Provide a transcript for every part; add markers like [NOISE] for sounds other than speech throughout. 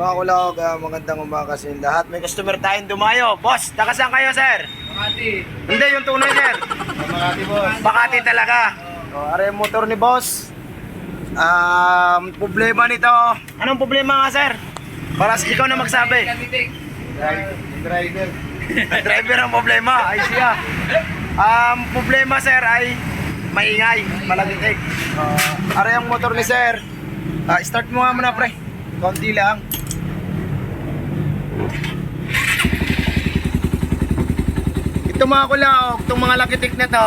Mga kulog, ah, magandang umaga sa lahat. May customer tayong dumayo. Boss, taga saan kayo, sir? Makati. Hindi, yung tunay, sir. Makati boss. Bakati talaga. O, are yung motor ni boss. Um, problema nito. Anong problema nga, sir? Para sa ikaw na magsabi. Driver. [LAUGHS] Driver ang problema. Ay siya. Um, problema, sir, ay maingay, malagitik. Uh, are yung motor ni sir. Ah, start mo nga muna, pre. Konti lang. Ito mga kulaok, itong mga lagitik na to,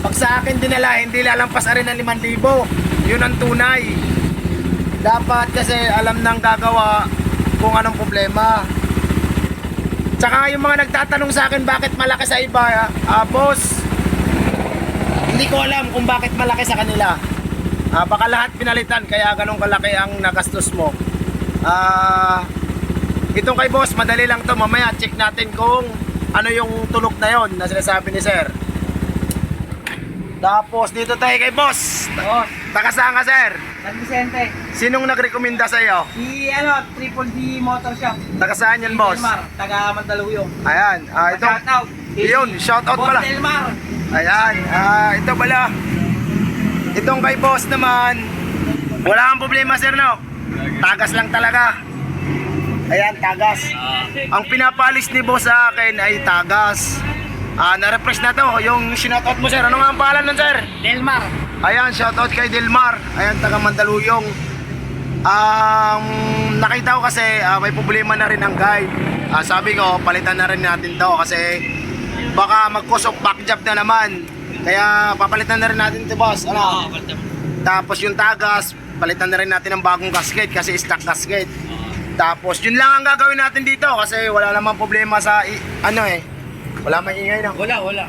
pag sa akin dinala, hindi lalampas rin ng 5,000. Yun ang tunay. Dapat kasi alam nang gagawa kung anong problema. Tsaka yung mga nagtatanong sa akin bakit malaki sa iba, ah boss, hindi ko alam kung bakit malaki sa kanila. Ah, baka lahat pinalitan kaya ganun kalaki ang nagastos mo. Ah, itong kay boss, madali lang to. Mamaya check natin kung ano yung tulok na yon na sinasabi ni sir. Tapos dito tayo kay boss. Boss. Taga saan ka sir? San Vicente. Sinong nagrekomenda sa iyo? Si ano, Triple D Motor Shop. Taga saan yan boss? Elmar, taga Mandaluyong. Ayan, ah, ito. Shoutout. Yun, shoutout Boss pala. Elmar. Ayan, ah, ito pala. Itong kay boss naman, wala kang problema sir no? Tagas lang talaga. Ayan, tagas. Ang pinapalis ni boss sa akin ay tagas. Ah, na-refresh na to. Yung shoutout mo sir, ano nga ang pangalan nun sir? Elmar. Ayan, shoutout kay Delmar. Ayan, taga Mandaluyong. Um, nakita ko kasi ah, may problema na rin ang guide. Ah, sabi ko, palitan na rin natin to kasi baka mag-cause of back job na naman. Kaya papalitan na rin natin to boss. Ano? Tapos yung tagas, palitan na rin natin ng bagong gasket kasi stock gasket. Tapos yun lang ang gagawin natin dito kasi wala namang problema sa i- ano eh. Wala may ingay na. Wala, wala.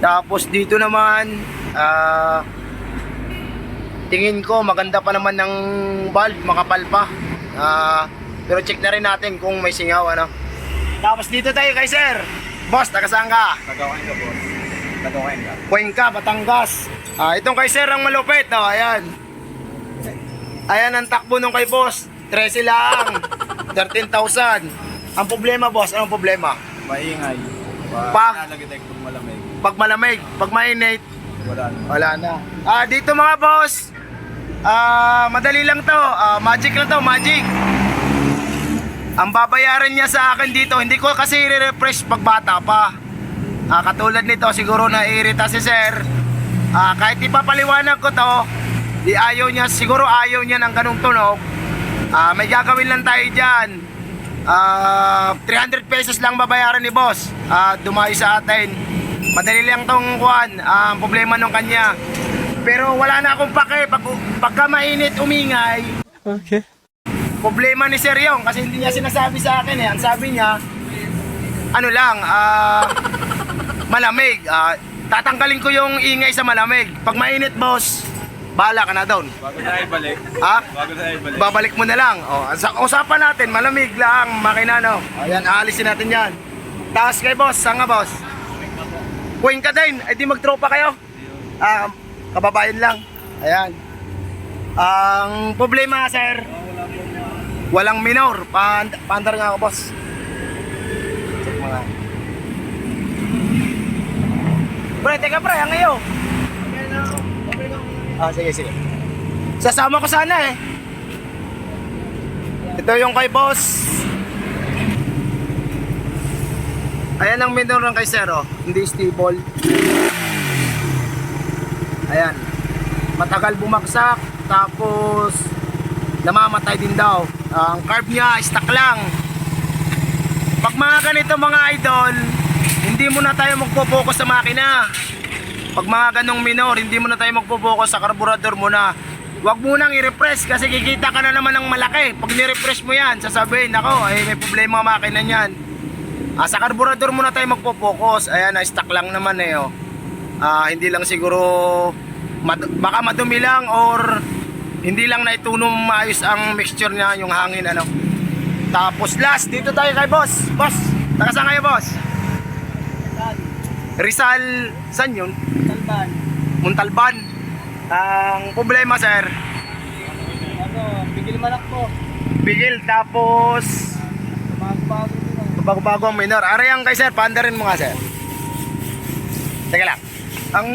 Tapos dito naman, ah tingin ko maganda pa naman ng valve, makapal pa. Ah, pero check na rin natin kung may singaw ano. Tapos dito tayo kay sir. Boss, taga saan ka? Tagawain ka, boss. Tagawain ka. Cuenca, Batangas. Ah, itong kay sir ang malupit, oh, ayan. Ayan ang takbo nung kay boss. 13 lang. [LAUGHS] 13,000. Ang problema, boss, anong problema? Maingay. Pag- Nalagitay kung malamig. Pag malamig, pag mainit, Wala naman. Wala na. Ah, dito mga boss. Ah, madali lang 'to. Ah, magic lang 'to, magic. Ang babayaran niya sa akin dito, hindi ko kasi i-refresh pag bata pa. Ah, katulad nito, siguro naiirita si sir. Ah, kahit ipapaliwanag ko 'to, di ayaw niya, siguro ayaw niya ng ganung tunog. Ah, may gagawin lang tayo diyan. Ah, 300 pesos lang babayaran ni boss. Ah, dumayo sa atin. Madali lang tong kuan, ang problema nung kanya. Pero wala na akong pake pag pagka mainit umingay. Okay. Problema ni Sir Yong kasi hindi niya sinasabi sa akin eh. Ang sabi niya, ano lang, ah malamig. Ah, tatanggalin ko yung ingay sa malamig. Pag mainit, boss, bala ka na doon. Bago tayo balik. Ha? Bago tayo balik. Babalik mo na lang. O, sa usapan natin, malamig lang, makina no. Ayan, aalisin natin yan. Taas kay boss, saan nga boss? Kuwing ka din, ay di magtropa kayo. Ah, kababayan lang. Ayan. Ang problema, sir, walang minor. Pand pandar nga ako, boss. Check mo nga. Pre, teka pre, ang iyo. Ah, sige, sige. Sasama ko sana eh. Ito yung kay boss. Ayan ang minor ng kay Sir, oh. Hindi stable. Ayan. Matagal bumagsak, tapos namamatay din daw. Ah, ang carb niya, stock lang. Pag mga ganito mga idol, hindi mo na tayo magpo-focus sa makina. Pag mga ganong minor, hindi mo na tayo magpo-focus sa karburador mo na. Huwag mo nang i-refresh kasi kikita ka na naman ng malaki. Pag ni-refresh mo yan, sasabihin, ako, ay may problema ang makina niyan. Ah, sa karburador muna tayo magpo-focus. Ayan, na stock lang naman eh. Oh. Ah, hindi lang siguro mad- baka madumi lang or hindi lang naitunom maayos ang mixture niya, yung hangin ano. Tapos last, dito tayo kay boss. Boss, taga saan kayo boss? Rizal, saan yun? Talban. Muntalban. Ang problema sir, Ano, bigil malak po. bigil tapos Bago-bago ang minor. Ara yan kay sir, paanda rin mo nga sir. Teka lang. Ang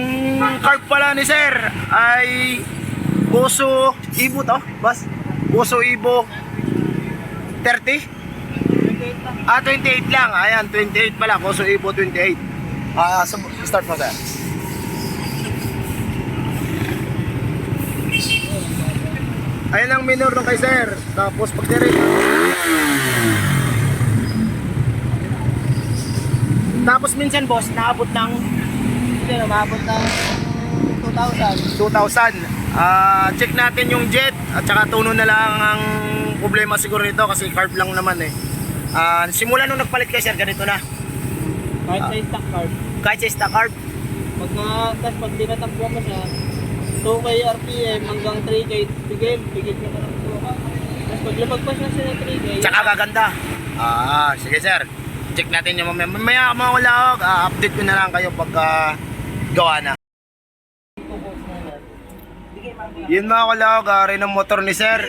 carb pala ni sir ay Boso Ibo to, boss. Boso Ibo 30? 28 lang. Ah, 28 lang. Ayan, 28 pala. Boso Ibo 28. Ah, so, start mo sir. Ayan ang minor nung kay sir. Tapos pag direct. Tapos minsan boss, naabot ng Hindi, umabot ng 2,000. 2,000. Ah, check natin yung jet at saka tuno na lang ang problema siguro nito kasi carb lang naman eh. Ah, simula nung nagpalit kay sir ganito na. Kahit sa stock card. Kahit sa stock carb, Pag na, tapos pag tinatakbo mo siya, 2K RPM hanggang 3K, bigil, bigil ka na ng 2K. Tapos pag lumagpas na siya ng 3K, tsaka gaganda. Ah, sige sir. Check natin yung mamaya. Mamaya mga kulawag, ah, update ko na lang kayo pagka gawa na. Yun mga kulawag, ah, rin ang motor ni sir.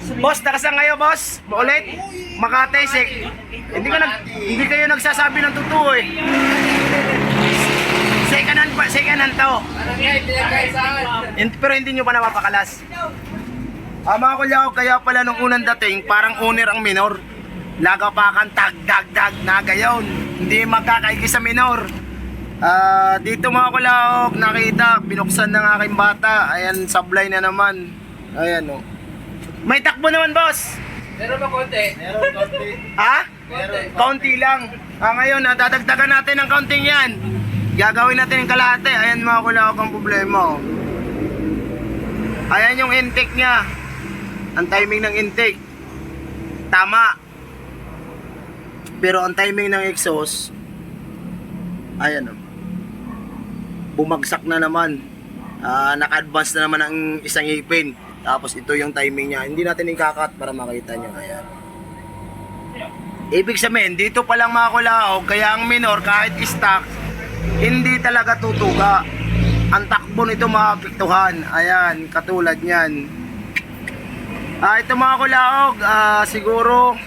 Boss, nakasan kayo boss? Ulit? Makati, sik. Hindi ka nag, hindi kayo nagsasabi ng totoo eh. Second pa, second to. Pero hindi nyo pa napapakalas. Ah, mga kulyaw, kaya pala nung unang dating, parang owner ang minor. Lagapakan, tag, dag, dag, na gayon. Hindi magkakaigi sa minor. Ah, dito mga kulyaw, nakita, binuksan ng aking bata. Ayan, sablay na naman. Ayan, oh. May takbo naman, boss. Meron ba konti? Meron konti. Ha? Kaunti lang. Ah, ngayon, ah, dadagdagan natin ng kaunting yan. Gagawin natin yung kalahati. Ayan mga kulawag ang problema. oh. Ayan yung intake niya. Ang timing ng intake. Tama. Pero ang timing ng exhaust, ayan oh. Bumagsak na naman. Ah, naka-advance na naman ang isang ipin. Tapos ito yung timing niya. Hindi natin ikakat para makita niyo. Ayan. Ibig sabihin, dito pa lang mga kulaog, kaya ang minor kahit stock, hindi talaga tutuga. Ang takbo nito maapektuhan. Ayan, katulad niyan. Ah, ito mga kulaog, ah, siguro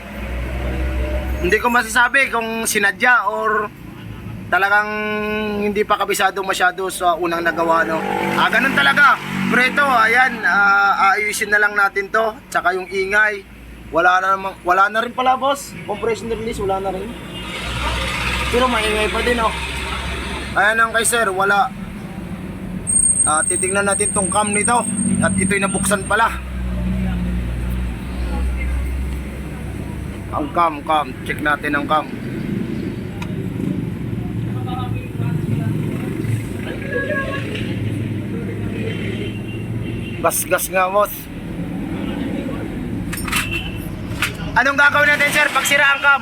hindi ko masasabi kung sinadya or talagang hindi pa kabisado masyado sa unang nagawa no. Ah, ganun talaga. Pero ito, ayan, ah, aayusin na lang natin to. Tsaka yung ingay. Wala na naman, wala na rin pala boss. Compression release, wala na rin. Pero maingay pa din oh. Ayan ang kay sir, wala. Ah, titingnan natin tong cam nito. At ito'y nabuksan pala. Ang cam, cam. Check natin ang cam. Gas-gas nga, boss. Anong gagawin natin, sir, pag sira ang cam?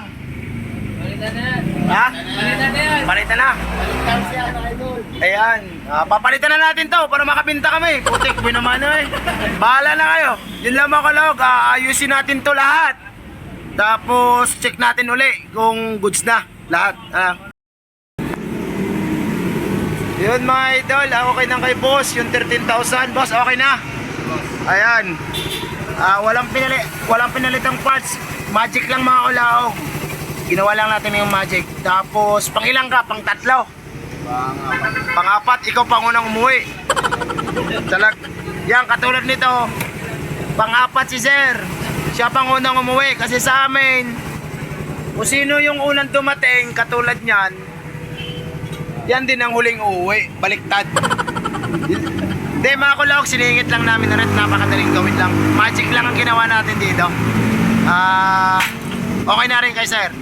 Palitan na yan. Ha? Palitan na yan. Palitan na. Palitan siya, mga idol. Ayan, ah, papalitan na natin to para makabinta kami. Putik, binamano eh. Bahala na kayo. Yun lang mga kalog, ayusin natin to lahat. Tapos check natin uli kung goods na lahat. Ah. Yun mga idol, okay na kay boss, yung 13,000. Boss, okay na. Ayan. Ah, walang pinali, walang pinalitang parts. Magic lang mga kulaog. Ginawa lang natin yung magic. Tapos, pang ilang ka? Pang tatlo. Pangapat, ikaw pangunang umuwi. Talag, yan, katulad nito. Pangapat si Sir. Siya pangunang umuwi kasi sa amin, kung sino yung unang dumating, katulad niyan, yan din ang huling uuwi. Baliktad. Hindi, mga kulok, siningit lang namin na rin. Napakadaling gawin lang. Magic lang ang ginawa natin dito. Ah, okay na rin kay Sir.